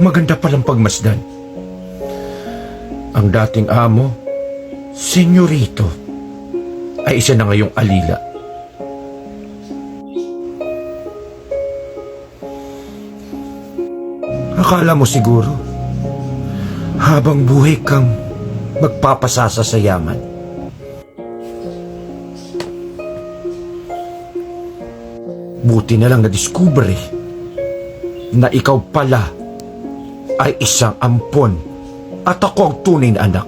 maganda palang pagmasdan. Ang dating amo, senyorito, ay isa na ngayong alila. Akala mo siguro, habang buhay kang magpapasasa sa yaman. Buti na lang na-discover eh, na ikaw pala ay isang ampon at ako ang tunay na anak.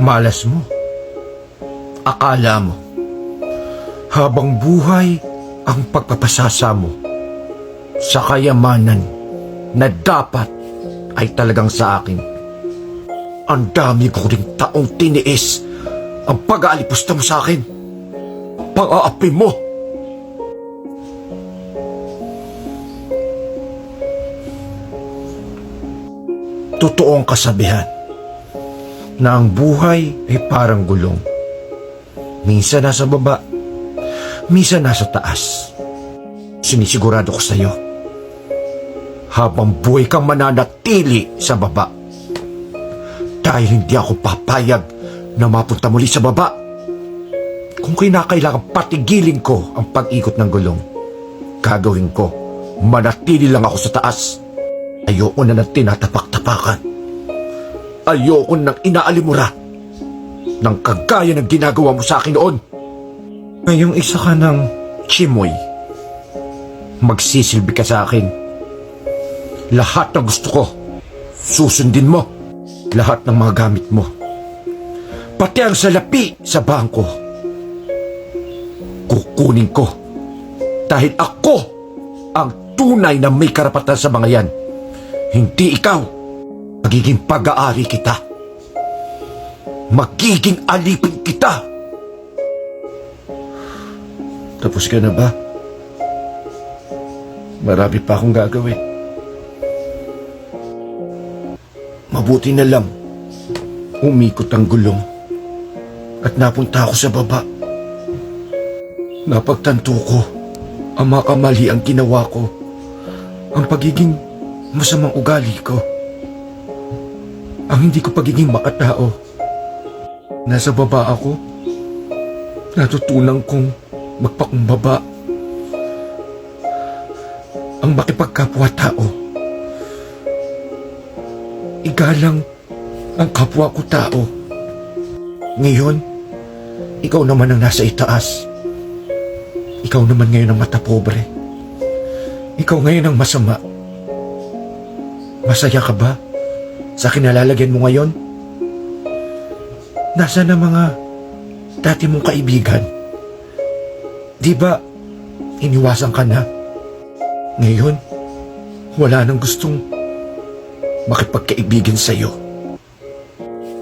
Malas mo. Akala mo. Habang buhay ang pagpapasasa mo sa kayamanan na dapat ay talagang sa akin. Ang dami ko ring taong tiniis ang pag-aalipusta mo sa akin. Pang-aapi mo. Totoo ang kasabihan na ang buhay ay parang gulong. Minsan nasa baba, minsan nasa taas. Sinisigurado ko sa iyo, habang buhay kang mananatili sa baba. Dahil hindi ako papayag na mapunta muli sa baba. Kung kinakailangan patigilin ko ang pag-ikot ng gulong, gagawin ko, manatili lang ako sa taas. Ayoko na ng tinatapak-tapakan. Ayoko nang inaalimura ng kagaya ng ginagawa mo sa akin noon. Ngayong isa ka ng chimoy, magsisilbi ka sa akin. Lahat ng gusto ko, susundin mo. Lahat ng mga gamit mo. Pati ang salapi sa bangko. Kukunin ko. Dahil ako ang tunay na may karapatan sa mga yan. Hindi ikaw. Magiging pag-aari kita. Magiging alipin kita. Tapos ka na ba? Marami pa akong gagawin. Mabuti na lang. Umikot ang gulong. At napunta ako sa baba. Napagtanto ko ang mga kamali ang ginawa ko. Ang pagiging masamang ugali ko. Ang hindi ko pagiging makatao. Nasa baba ako. Natutunan kong magpakumbaba. Ang makipagkapwa-tao. Igalang ang kapwa ko tao. Ngayon, ikaw naman ang nasa itaas. Ikaw naman ngayon ang mata pobre. Ikaw ngayon ang masama. Masaya ka ba sa kinalalagyan mo ngayon? Nasa na mga dati mong kaibigan? Di ba iniwasan ka na? Ngayon, wala nang gustong makipagkaibigan sa'yo.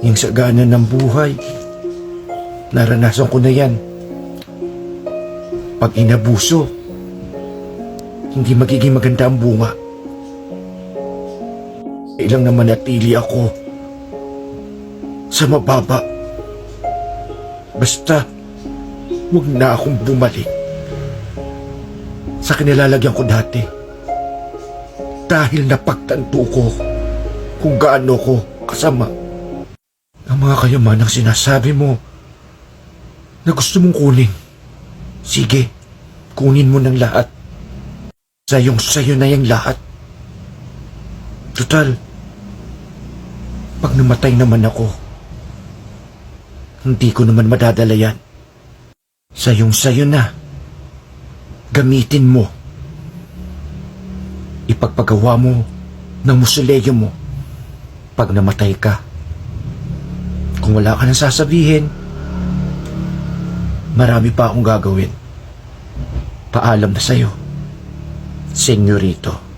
Yung sagana ng buhay, naranasan ko na yan. Pag inabuso, hindi magiging maganda ang bunga. Ilang naman natili ako sa mababa. Basta, huwag na akong bumalik sa kinilalagyan ko dati. Dahil napagtanto ko kung gaano ko kasama. Ang mga kayamanang sinasabi mo na gusto mong kunin. Sige, kunin mo ng lahat. Sayong sayo na yung lahat. Total, pag namatay naman ako, hindi ko naman madadala yan. Sayong sayo na. Gamitin mo. Ipagpagawa mo ng musuleyo mo pag namatay ka. Kung wala ka nang sasabihin, marami pa akong gagawin. Paalam na sa'yo, senyorito.